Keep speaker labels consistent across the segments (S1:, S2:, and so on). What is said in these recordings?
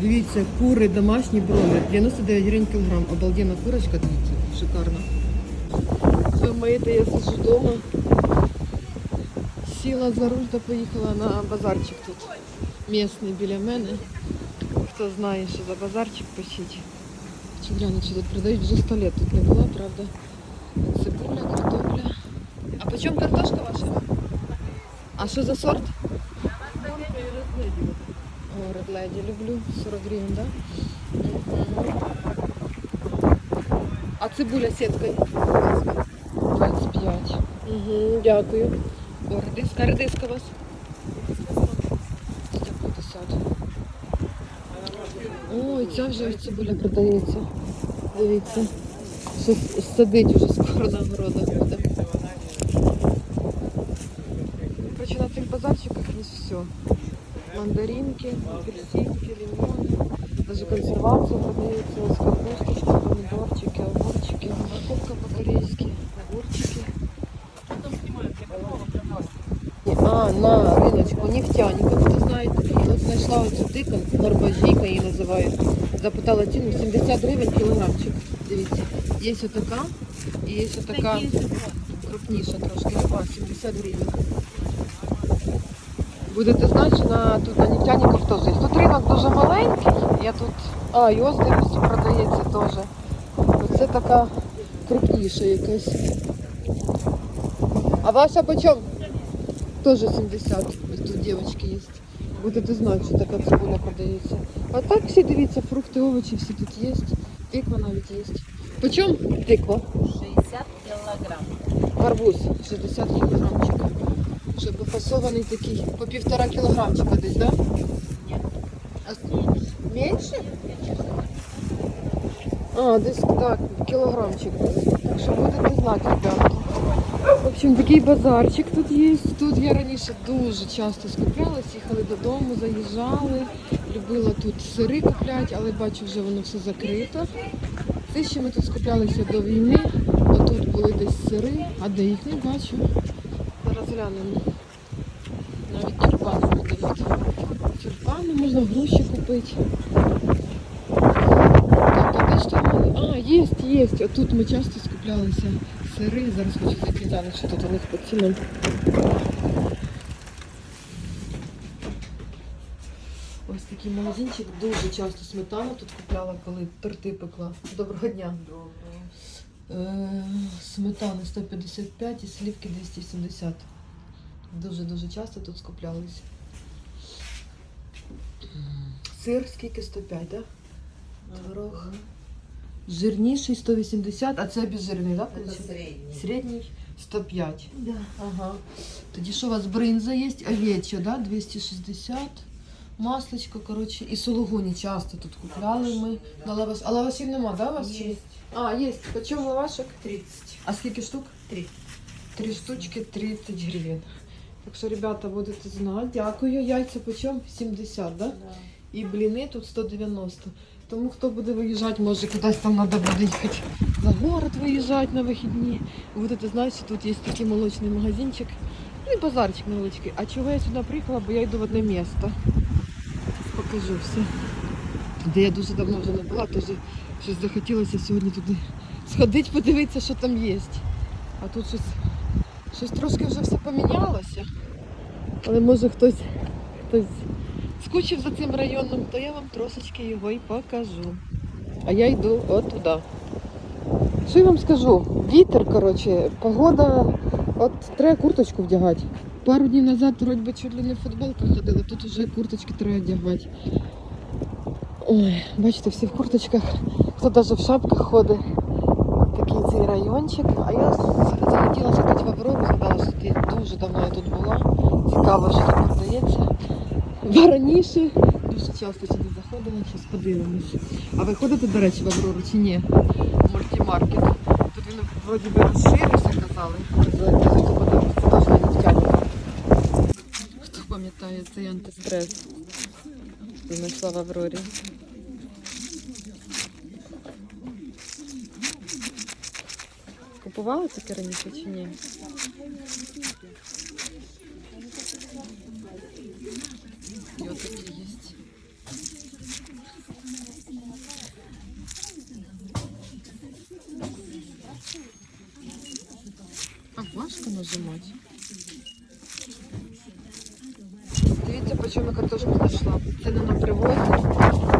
S1: Дивіться, кури домашні бройлер, 99 гривень кілограм. Обалденна курочка, дивіться, шикарна. Все, маєте, я сиджу вдома. Сіла за руль та поїхала на базарчик тут. Місний біля мене. Хто знає, що за базарчик пишіть. Чи гляну, що тут продають вже 100 лет тут не було, правда. Цибуля, картопля. А по чому картошка ваша? А що за сорт? О, Red Lady люблю. 40 гривень, да? А цибуля сіткою? 25. Угу, дякую. О, редиска, редиска у вас? Ой, ця вже цибуля продається. Дивіться. Садить уже скоро на городах буде. Короче, на цих базарчиках є все. Мандаринки, апельсинки, лимони. Даже консервація продається, ось капусточка, помідорчики, огурчики, морковка по-корейськи, огурчики. А, на риночку нефтяников, хто знає такий. От знайшла оцю тикан, норбажійка її називають. Запитала ціну 70 гривень кілограмчик. Дивіться. Є отака і є отака крупніша трошки. А, 70 гривень. Будете знати, що на, тут на нефтяників теж є. Тут ринок дуже маленький. Я тут. А, і ось дивлюсь, продається теж. Оце така крупніша якась. А ваша почем? Тоже 70. Ось тут дівчатки є. Будете знати, що така цибуля продається. А так всі дивіться, фрукти, овочі всі тут є. Тиква навіть є. Почем тиква?
S2: 60 кілограм.
S1: Гарбуз 60 кілограмчик. Вже пофасований такий, по півтора кілограмчика десь, так? Да?
S2: Ні.
S1: Менше? А, десь так, кілограмчик. Так що будете знати, ребятки. В общем, такий базарчик тут є. Тут я раніше дуже часто скуплялась, їхали додому, заїжджали. Любила тут сири купляти, але бачу, вже воно все закрито. Це ще ми тут скуплялися до війни. Отут були десь сири, а де їх не бачу. Глянемо. Навіть тюльпани продають. Тюльпани можна груші купити. Де ж? А, є, є. Отут ми часто скуплялися сири. Зараз хочу зайти що тут у них по цінам. Ось такий магазинчик, дуже часто сметану тут купляла, коли торти пекла. Доброго дня. Е, Сметани 155 і слівки 270. Дуже-дуже часто тут скуплялися. Сир скільки 105, так? Да? Творог. Жирніший 180, а це обезжирений, так? Да,
S2: Це середній.
S1: Середній 105.
S2: Да.
S1: Ага. Тоді що у вас бринза є, овеча, да? 260. Масличко, коротше, і сулугуні часто тут купляли ми. На лаваш. А лавашів нема, да, у вас?
S2: Є.
S1: А, є. По чому лавашок?
S2: 30.
S1: А скільки штук?
S2: Три.
S1: Три штучки 30 гривень. Так що, ребята, будете знати. Дякую. Яйця по чому? 70, да?
S2: Да.
S1: І бліни тут 190. Тому хто буде виїжджати, може кудись там треба буде їхати за город виїжджати на вихідні. Будете знати, що тут є такий молочний магазинчик. Ну і базарчик невеличкий. А чого я сюди приїхала? Бо я йду в одне місто. Покажу все. Де я дуже давно вже не була, теж щось захотілося сьогодні туди сходити, подивитися, що там є. А тут щось, щось трошки вже все помінялося. Але може хтось, хтось скучив за цим районом, то я вам трошечки його і покажу. А я йду от туди. Що я вам скажу? Вітер, коротше, погода, от треба курточку вдягати. Пару днів назад вроді чуть ли не в футболках ходила, тут вже курточки треба одягати. Ой, бачите, всі в курточках, хто навіть в шапках ходить. Такий цей райончик. А я захотіла сходити в Аврору, що тут дуже давно я тут була. Цікаво, що тут продається. Бо раніше дуже часто сюди заходила, зараз подивимось. А ви ходите, до речі, в Аврору чи ні? Мультимаркет. Тут він вроді би розширився, казали. Це. Хто пам'ятає цей антистрес? Знайшла в Аврорі. купували таке раніше чи ні? А отакі є. Так важко нажимати. Дивіться, по чому картошку знайшла. Ціни на привозі,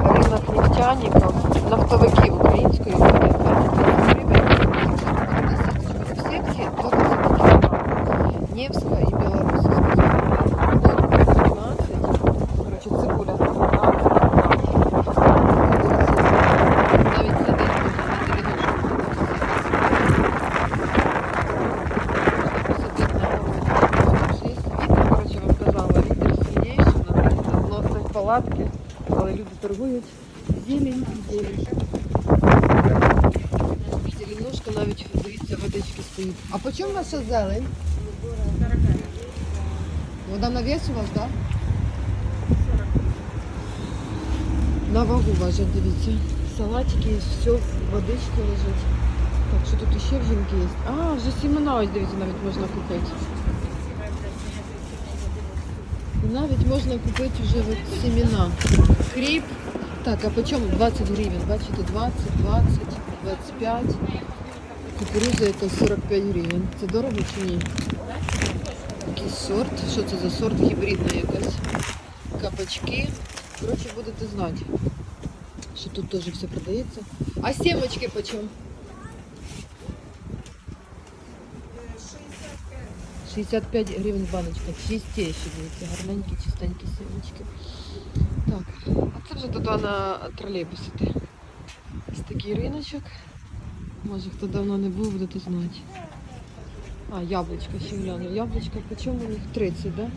S1: ринок нефтяників, нафтовиків. Палатки, але люди торгують. Зелень, зелень. Зеленушка навіть, дивіться, водички стоїть. А по чому ваша зелень? Вода на вес у вас, так? Да? На вагу важать, дивіться. Салатики є, все в водичці лежить. Так, що тут ще в жінки є? А, вже сімена, ось дивіться, навіть можна купити. І навіть можна купити вже от сімена. Кріп. Так, а по чому? 20 гривень, бачите, 20, 20, 25. Кукуруза якась 45 гривень. Це дорого чи ні? Якийсь сорт. Що це за сорт? Гібридна якась. Кабачки. Коротше, будете знати, що тут теж все продається. А сімочки по чому? 65 гривень баночка. Чистіші, дивіться, гарненькі, чистенькі сімочки. Так, а це вже туди на тролейбус іти. Ось такий риночок. Може хто давно не був, будете знати. А, яблучка, ще гляну. Яблучка по чому у них 30, так? Да?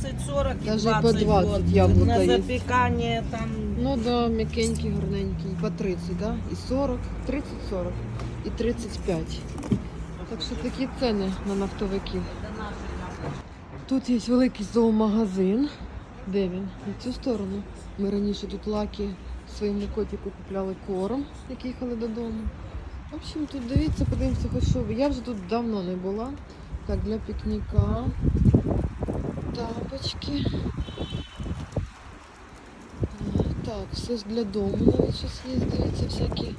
S2: 30, 40 и
S1: Даже
S2: 20,
S1: по 20
S2: вот.
S1: яблоко
S2: На
S1: есть.
S2: запекание там
S1: Ну да, м'якенький, гарненький. По 30, да? І 40, 30-40 і 35. Так що такі ціни на нафтовиків. Тут є великий зоомагазин. Де він? На цю сторону. Ми раніше тут лаки своєму котику купляли корм, як їхали додому. В общем, тут дивіться, подивимося, хоч що. Я вже тут давно не була. Так, для пікніка. Тапочки. Так, все ж для дому навіть щось є, дивіться, всякі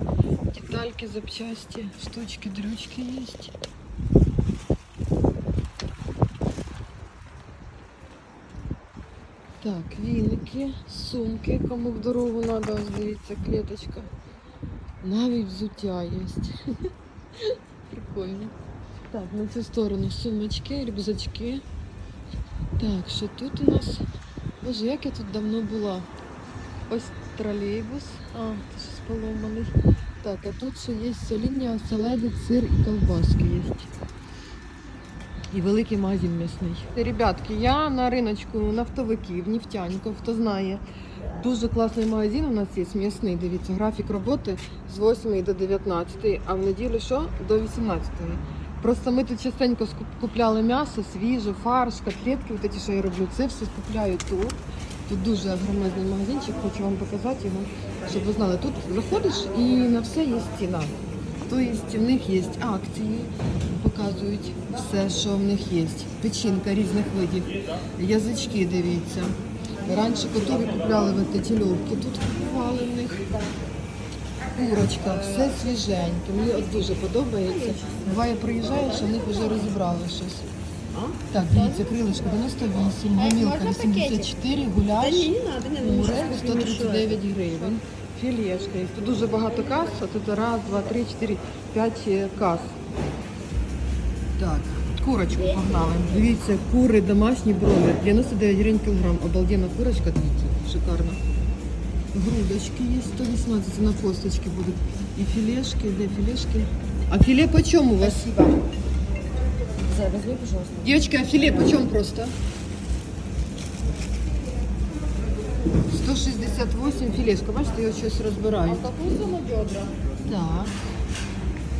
S1: детальки, запчасті, штучки, дрючки є. Так, віники, сумки, кому в дорогу треба, ось клеточка. Навіть взуття є. Прикольно. Так, на цю сторону сумочки, рюкзачки. Так, що тут у нас? Боже, як я тут давно була. Ось тролейбус. А, це щось поломаний. Так, а тут ще є соління, оселедець, сир і колбаски є. І великий магазин м'ясний. Ребятки, я на риночку нафтовиків, нефтяників, хто знає. Дуже класний магазин у нас є м'ясний. Дивіться, графік роботи з 8 до 19, а в неділю що? До 18. Просто ми тут частенько купляли м'ясо, свіже, фарш, котлетки, от ті, що я роблю, це все купляю тут. Тут дуже громадний магазинчик, хочу вам показати його, щоб ви знали. Тут заходиш і на все є ціна. Тобто в них є акції, показують все, що в них є. Печінка різних видів, язички, дивіться. Раніше котові купляли в ті тут купували в них. Курочка, все свіженьке. Мені от дуже подобається. Буває, приїжджаєш, а в них вже розібрали щось. Так, дивіться, крилишко 98, гомілка 84, гуляш, муре 139 гривень. Філешка є. Тут дуже багато кас, а тут раз, два, три, чотири, п'ять е, кас. Так, курочку погнали. Дивіться, кури домашні бройлер, 99 гривень кілограм. Обалденна курочка, дивіться, шикарна. Грудочки є 118, на косточки будуть. І філешки, де філешки? А філе по чому у вас?
S2: Зай, возьми, пожалуйста.
S1: Девочка, а филе почем просто? 168 філешка. Бачите, я щось розбираю.
S2: А какую сумму бедра?
S1: Так.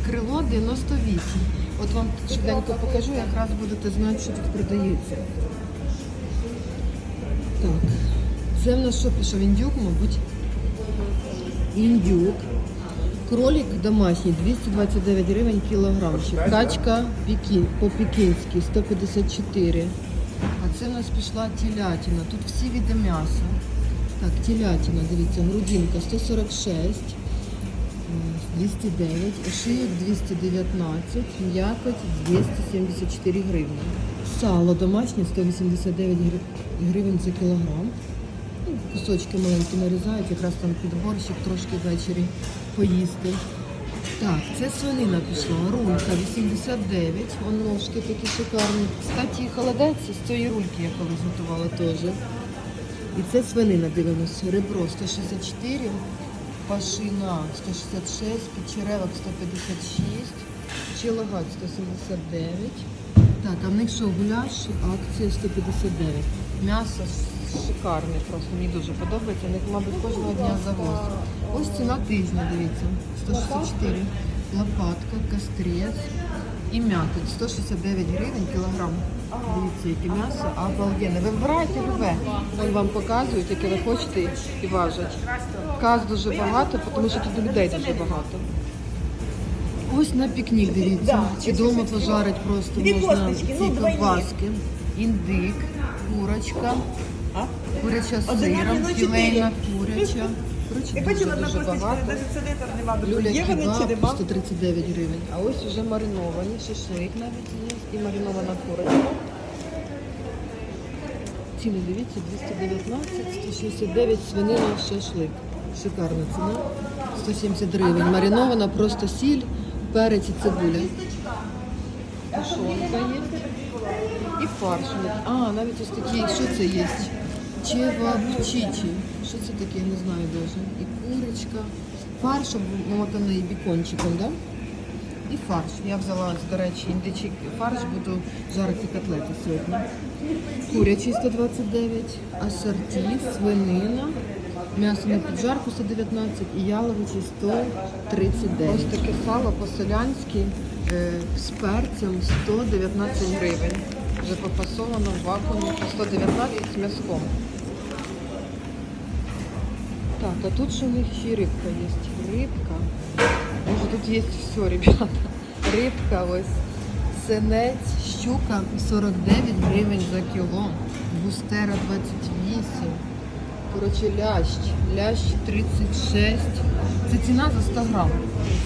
S1: Крило 98. От вам швиденько покажу, якраз будете знати, що тут продається. Так. Це в нас що пішов? Індюк, мабуть. Індюк. Кролик домашній 229 гривень кілограмчик. Качка піки, по-пекінськи 154. А це в нас пішла телятина. Тут всі види м'яса. Так, телятина, дивіться, грудинка 146. 209, шиєк 219, м'якоть 274 гривні. Сало домашнє 189 гривень за кілограм. Кусочки маленькі нарізають, якраз там під борщик трошки ввечері поїсти. Так, це свинина пішла, рулька 89, вон ножки такі шикарні. Кстати, холодець з цієї рульки я колись готувала теж. І це свинина дивимось. Ребро 164, пашина 166, підчеревок 156, челогать 179. Так, а в них що, гуляш, акція 159. М'ясо шикарне просто, мені дуже подобається. Них, мабуть, кожного дня завоз. Ось ціна тижня, дивіться, 164. Лопатка, кастрець і м'якоть. 169 гривень кілограм. Дивіться, яке м'ясо, обалденне. Ви вибираєте любе. Вони вам показують, яке ви хочете і важать. Каз дуже багато, тому що тут людей дуже багато. Ось на пікнік, дивіться. Чи вдома пожарить просто можна ці
S2: ну,
S1: ковбаски. Індик, курочка? Куряча з сиром,
S2: ну,
S1: філейна куряча.
S2: Я бачила на
S1: дуже
S2: косточку,
S1: багато.
S2: навіть нема.
S1: Люля
S2: Є вони чи нема?
S1: 139 гривень. А ось вже мариновані, шашлик навіть є. І маринована курочка. Ціни, дивіться, 219, 169 свинина, шашлик. Шикарна ціна. 170 гривень. Маринована, просто сіль, перець і цибуля. Тушонка є. І фарш. А, навіть ось такі, що це є? Чевапчичі. Що це таке, я не знаю даже. І курочка. Фарш обмотаний бікончиком, да? І фарш. Я взяла, до речі, індичий фарш, буду жарити котлети сьогодні. Курячий 129, асорті, свинина, м'ясо на піджарку 119 і яловичий 139. Ось таке сало по-селянськи з перцем 119 гривень. Вже попасовано в вакуумі по 119 з м'язком. Так, а тут що у них ще й рибка є. Рибка. Може тут є все, ребята. Рибка ось. Синець, щука 49 гривень за кіло. Густера 28. Коротше, лящ. Лящ 36. Це ціна за 100 грам.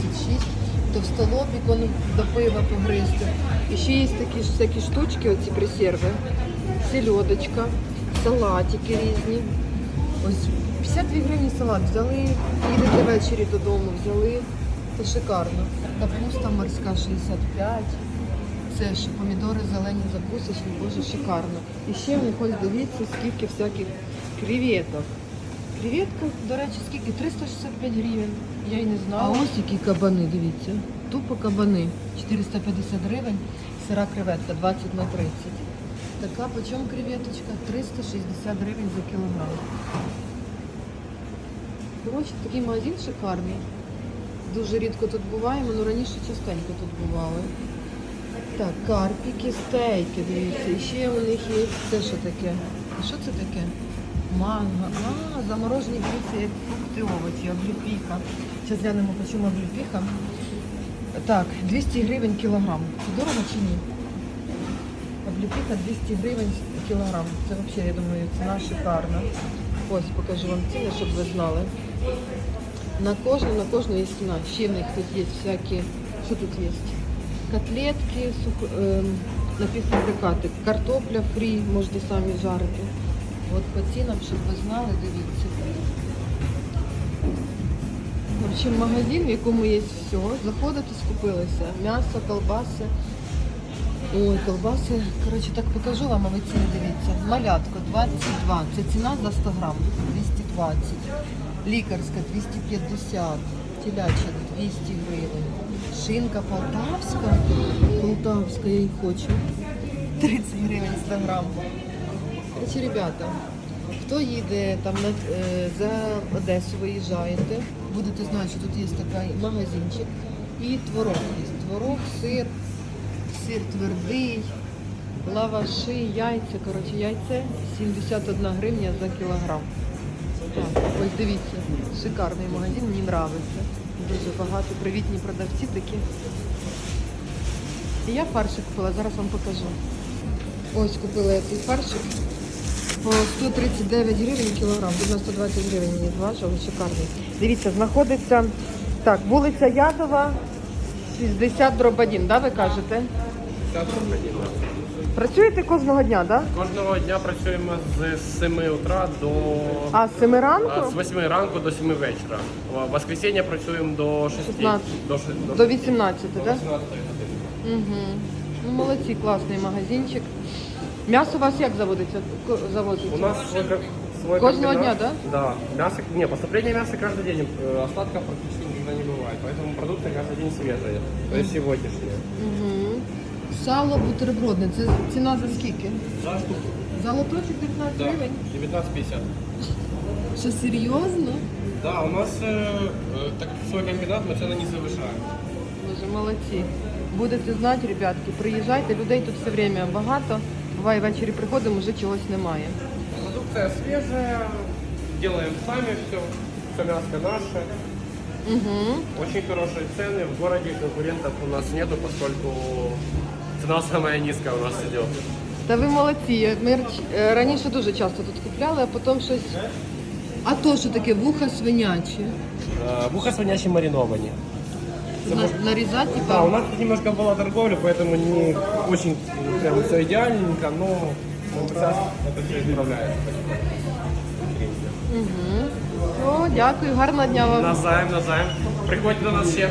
S1: 36. Товстолобік, воно до пива погризти. І ще є такі всякі штучки, оці присерви. Сельодочка, салатики різні. Ось 52 гривні салат взяли, їдете ввечері додому, взяли. Це шикарно. Капуста морська 65. Це ж помідори зелені закусочні, боже, шикарно. І ще в них ось дивіться, скільки всяких креветок. Креветка, до речі, скільки? 365 гривень. Я й не знала. А ось які кабани, дивіться. Тупо кабани. 450 гривень, сира креветка 20 на 30. Така почем креветочка? 360 гривень за кілограм. Коротше, такий магазин шикарний. Дуже рідко тут буваємо, але раніше частенько тут бували. Так, карпіки, стейки, дивіться. І ще у них є це що таке? Що це таке? Манго. А, заморожені дивіться, як фрукти, овочі, обліпіха. Зараз глянемо, по чому обліпіха. Так, 200 гривень кілограм. Дорого чи ні? Обліпіха 200 гривень кілограм. Це взагалі, я думаю, ціна шикарна. Ось покажу вам ціни, щоб ви знали. На кожну, на кожну є ціна. Ще в них тут є всякі. Що тут є? Котлетки, сух, ем, напівфабрикати, картопля фрі, можете самі жарити. От по цінам, щоб ви знали, дивіться. В общем, магазин, в якому є все. Заходите, скупилися. М'ясо, колбаси. Ой, колбаси. Коротше, так покажу вам, а ви ціни дивіться. Малятко 22. Це ціна за 100 грам. 220. Лікарська 250. Теляча 200 гривень. Шинка полтавська. Полтавська, я її хочу. 30 гривень 100 грам. Коротше, ребята, хто їде там на, е, за Одесу виїжджаєте, будете знати, що тут є такий магазинчик. І творог є. Творог, сир, сир твердий, лаваши, яйця. Коротше, яйце 71 гривня за кілограм. Так, ось дивіться, шикарний магазин, мені подобається. Дуже багато, привітні продавці такі. І я фаршик купила, зараз вам покажу. Ось купила я цей фаршик по 139 гривень кілограм, 120 гривень мені зважили, шикарний. Дивіться, знаходиться Так, вулиця Ядова, 60 дроб 1, да, ви кажете? Працюєте кожного дня, да?
S3: Кожного дня працюємо з 7 утра до
S1: А з 7
S3: а,
S1: ранку
S3: з 8 ранку до 7 вечора. В воскресенье працюємо до 6.
S1: 16.
S3: До, ши- до,
S1: до 18,
S3: до
S1: да?
S3: 18 години.
S1: Угу. Ну, молодці, класний магазинчик. М'ясо у вас як заводиться? Ко- завозиться?
S3: У нас свой, ко- свой
S1: Каждого
S3: комбинат.
S1: дня,
S3: Да. Мясо, не, поступление мяса каждый день. э, Остатков практически никогда не бывает. Поэтому продукты каждый день свежие. То есть сегодняшние.
S1: Угу. Сало бутербродне. Це ціна за скільки?
S3: За штуку.
S1: За лоточок 15
S3: Да.
S1: гривень.
S3: 19,50.
S1: Що серйозно?
S3: Да, у нас э, э, так как свой комбинат, мы цены не завышаем.
S1: Боже, молодці. Будете знати, ребятки, приїжджайте, людей тут все время багато. Буває ввечері приходимо, вже чогось немає.
S3: Продукция свежая, делаем сами все, все мяско наше.
S1: Угу.
S3: Очень хорошие цены. В городе конкурентов у нас нету, поскольку цена самая низкая у нас идет.
S1: Та ви молодці. Ми рач- е, раніше дуже часто тут купляли, а потім щось. А то що таке вуха свинячі?
S3: Э, Вуха свинячі мариновані.
S1: На- Нарізати,
S3: Да, у
S1: типа.
S3: нас тут немножко была торговля, поэтому не очень прям все идеальненько, но ну, сейчас это все исправляется.
S1: Угу. О, дякую, гарного дня вам.
S3: Назаєм, назаєм. Приходьте до нас все.